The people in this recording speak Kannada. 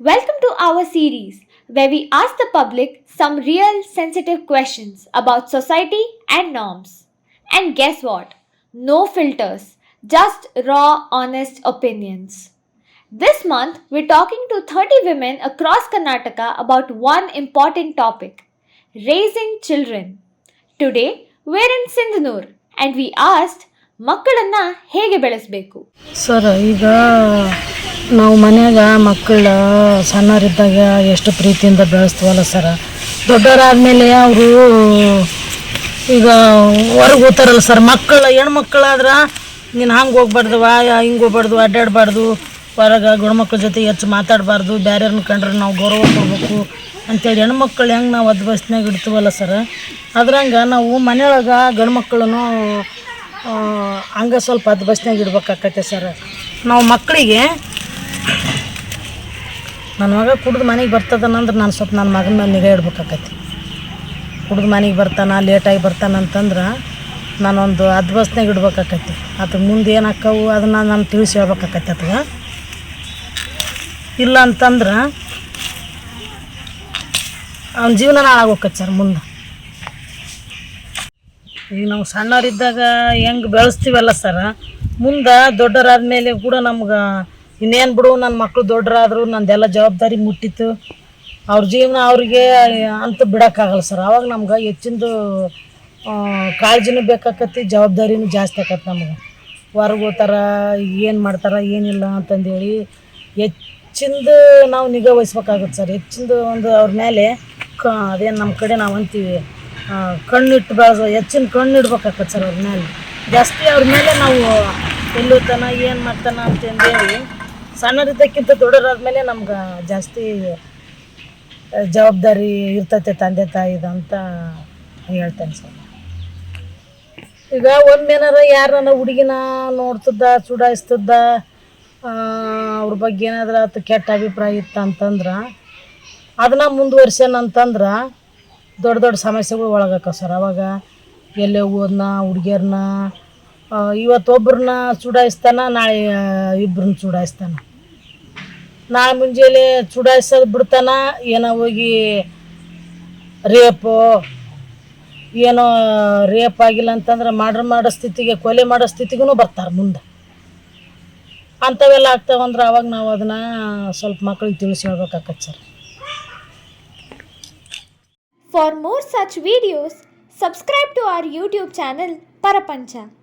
Welcome to our series where we ask the public some real sensitive questions about society and norms. And guess what? No filters, just raw, honest opinions. This month, we're talking to 30 women across Karnataka about one important topic raising children. Today, we're in Sindhanur and we asked ಮಕ್ಕಳನ್ನ ಹೇಗೆ ಬೆಳೆಸಬೇಕು ಸರ್ ಈಗ ನಾವು ಮನ್ಯಾಗ ಮಕ್ಕಳು ಸಣ್ಣವರಿದ್ದಾಗ ಎಷ್ಟು ಪ್ರೀತಿಯಿಂದ ಬೆಳೆಸ್ತೀವಲ್ಲ ಸರ. ದೊಡ್ಡವರಾದ್ಮೇಲೆ ಅವರು ಈಗ ಹೊರಗೆ ಹೋಗ್ತಾರಲ್ಲ ಸರ್. ಮಕ್ಕಳು, ಹೆಣ್ಮಕ್ಳಾದ್ರೆ ನೀನು ಹಂಗೆ ಹೋಗ್ಬಾರ್ದವ ಹಿಂಗೆ ಹೋಗ್ಬಾರ್ದು ಅಡ್ಡಾಡಬಾರ್ದು ಹೊರಗೆ ಗಂಡ್ಮಕ್ಳ ಜೊತೆ ಹೆಚ್ಚು ಮಾತಾಡಬಾರ್ದು ಬೇರೆಯವ್ರನ್ನ ಕಂಡ್ರೆ ನಾವು ಗೌರವ ಕೊಡಬೇಕು ಅಂತೇಳಿ ಹೆಣ್ಮಕ್ಳು ಹೆಂಗೆ ನಾವು ಅದ್ ಬಸ್ನಾಗ ಇಡ್ತೀವಲ್ಲ ಸರ್. ಅದ್ರಂಗೆ ನಾವು ಮನೆಯೊಳಗೆ ಗಂಡು ಮಕ್ಕಳನ್ನು ಹಂಗೆ ಸ್ವಲ್ಪ ಅದು ಬಸ್ನಾಗ ಇಡ್ಬೇಕಾಕತ್ತೆ ಸರ್. ನಾವು ಮಕ್ಕಳಿಗೆ ನನ್ನ ಮಗ ಕುಡ್ದು ಮನೆಗೆ ಬರ್ತದನಂದ್ರೆ ನಾನು ಸ್ವಲ್ಪ ನನ್ನ ಮಗನ ಮೇಲೆ ನಿಗಾ ಇಡ್ಬೇಕಾಕತಿ. ಕುಡ್ದು ಮನೆಗೆ ಬರ್ತಾನ ಲೇಟಾಗಿ ಬರ್ತಾನ ಅಂತಂದ್ರೆ ನಾನೊಂದು ಹತ್ತು ಬಸ್ನಾಗ ಇಡ್ಬೇಕಾಕತಿ. ಅದಕ್ಕೆ ಮುಂದೆ ಏನು ಹಾಕವು ಅದನ್ನು ನಾನು ತಿಳಿಸಿ ಹೇಳ್ಬೇಕಾಕತಿ ಅತ್ಗ ಇಲ್ಲ ಅಂತಂದ್ರೆ ಅವ್ನ ಜೀವನ ಹಾಳಾಗೋಕತ್ ಸರ್ ಮುಂದೆ. ಈಗ ನಾವು ಸಣ್ಣವರಿದ್ದಾಗ ಹೆಂಗೆ ಬೆಳೆಸ್ತೀವಲ್ಲ ಸರ? ಮುಂದೆ ದೊಡ್ಡರಾದ್ಮೇಲೆ ಕೂಡ ನಮ್ಗೆ ಇನ್ನೇನು ಬಿಡು ನನ್ನ ಮಕ್ಕಳು ದೊಡ್ಡರಾದ್ರು, ನಂದೆಲ್ಲ ಜವಾಬ್ದಾರಿ ಮುಟ್ಟಿತ್ತು. ಅವ್ರ ಜೀವನ ಅವ್ರಿಗೆ ಅಂತ ಬಿಡೋಕ್ಕಾಗಲ್ಲ ಸರ್. ಅವಾಗ ನಮ್ಗೆ ಹೆಚ್ಚಿಂದು ಕಾಳಜಿನೂ ಬೇಕಾಕತಿ ಜವಾಬ್ದಾರಿನೂ ಜಾಸ್ತಿ ಆಕತ್ತೆ ನಮ್ಗೆ. ಹೊರಗೆ ಹೋಗ್ತಾರ ಏನು ಮಾಡ್ತಾರ, ಏನಿಲ್ಲ ಅಂತಂದೇಳಿ ಹೆಚ್ಚಿಂದು ನಾವು ನಿಗಾ ವಹಿಸ್ಬೇಕಾಗತ್ತೆ ಸರ್. ಹೆಚ್ಚಿಂದು ಒಂದು ಅವ್ರ ಮೇಲೆ ಕ, ಅದೇನು ನಮ್ಮ ಕಡೆ ನಾವು ಅಂತೀವಿ ಕಣ್ಣಿಟ್ಟು ಬೆಳೆಸೋ, ಹೆಚ್ಚಿನ ಕಣ್ಣು ಇಡ್ಬೇಕಾಗತ್ತೆ ಸರ್ ಅವ್ರ ಮೇಲೆ ಜಾಸ್ತಿ ಅವ್ರ ಮೇಲೆ ನಾವು ಎಲ್ಲೋತನ, ಏನು ಮಾಡ್ತಾನ ಅಂತಂದೇಳಿ ಸಣ್ಣರಿದ್ದಕ್ಕಿಂತ ದೊಡ್ಡರಾದ್ಮೇಲೆ ನಮ್ಗೆ ಜಾಸ್ತಿ ಜವಾಬ್ದಾರಿ ಇರ್ತೈತೆ ತಂದೆ ತಾಯಿದು ಅಂತ ಹೇಳ್ತೇನೆ ಸರ್. ಈಗ ಒಮ್ಮೆನಾರ ಯಾರನ್ನ ಹುಡುಗಿನ ನೋಡ್ತಿದ್ದ ಚುಡಾಯಿಸ್ತಿದ್ದ ಆ, ಅವ್ರ ಬಗ್ಗೆ ಏನಾದ್ರೂ ಅದು ಕೆಟ್ಟ ಅಭಿಪ್ರಾಯ ಇತ್ತು ಅಂತಂದ್ರೆ ಅದನ್ನ ಮುಂದುವರ್ಸ್ಯಾನ ಅಂತಂದ್ರೆ ದೊಡ್ಡ ದೊಡ್ಡ ಸಮಸ್ಯೆಗಳು ಒಳಗಾಕ ಸರ್. ಅವಾಗ ಎಲ್ಲೇ ಹೋದ್ನ ಹುಡುಗಿಯರ್ನ ಇವತ್ತೊಬ್ಬರನ್ನ ಚುಡಾಯಿಸ್ತಾನ ನಾಳೆ ಇಬ್ಬರನ್ನ ಚುಡಾಯಿಸ್ತಾನ ನಾಳೆ ಮುಂಜಾನೆ ಚುಡಾಯಿಸೋದು ಬಿಡ್ತಾನ, ಏನೋ ಹೋಗಿ ರೇಪು, ಏನೋ ರೇಪ್ ಆಗಿಲ್ಲ ಅಂತಂದ್ರೆ ಮಾಡ್ರ್ ಮಾಡೋ ಸ್ಥಿತಿಗೆ, ಕೊಲೆ ಮಾಡೋ ಸ್ಥಿತಿಗೂ ಬರ್ತಾರೆ ಮುಂದೆ ಅಂಥವೆಲ್ಲ ಆಗ್ತಾವಂದ್ರೆ ಅವಾಗ ನಾವು ಅದನ್ನು ಸ್ವಲ್ಪ ಮಕ್ಕಳಿಗೆ ತಿಳಿಸಿ ಹೇಳ್ಬೇಕಾಗತ್ತೆ sir for more such videos subscribe to our YouTube channel Parapancha.